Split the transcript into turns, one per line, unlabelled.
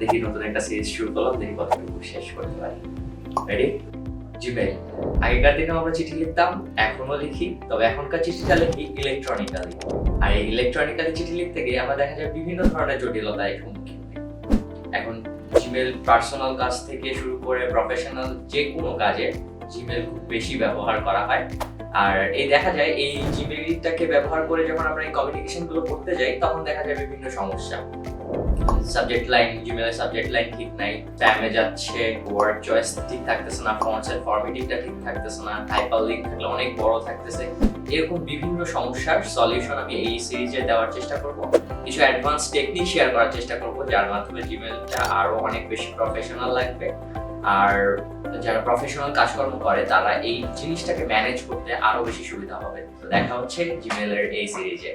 দেখি নতুন একটা সিরিজ শুরু করলাম, দেখি কতটুকু শেষ করতে পারি। রেডি জিমেল আগেকার দিনে আমরা চিঠি লিখতাম লিখি, তবে এখনকার চিঠিটা লিখি ইলেকট্রনিক্যালি আর এই ইলেকট্রনিক্যালি চিঠি লিখতে গিয়ে আমরা দেখা যায় বিভিন্ন ধরনের সম্মুখীন এখন জিমেল পার্সোনাল কাজ থেকে শুরু করে প্রফেশনাল যে কোনো কাজে জিমেল খুব বেশি ব্যবহার করা হয়। আর এই দেখা যায়, এই জিমেলটাকে ব্যবহার করে যখন আমরা এই কমিউনিকেশনগুলো করতে যাই, তখন দেখা যায় বিভিন্ন সমস্যা। সাবজেক্ট লাইন জিমেলের সাবজেক্ট লাইন ঠিক নাই। টাইমে যাচ্ছে ওয়ার্ড চয়েস ঠিক থাকতেছে না ঠিক থাকতেছে না লিঙ্ক থাকলে অনেক বড় থাকতেছে। এরকম বিভিন্ন সমস্যার সলিউশন আমি এই সিরিজে দেওয়ার চেষ্টা করব। কিছু অ্যাডভান্স টেকনিক শেয়ার করার চেষ্টা করব, যার মাধ্যমে জিমেলটা আরও অনেক বেশি প্রফেশনাল লাগবে। আর যারা প্রফেশনাল কাজকর্ম করে, তারা এই জিনিসটাকে ম্যানেজ করতে আরও বেশি সুবিধা হবে। তো দেখা হচ্ছে জিমেলের এই সিরিজে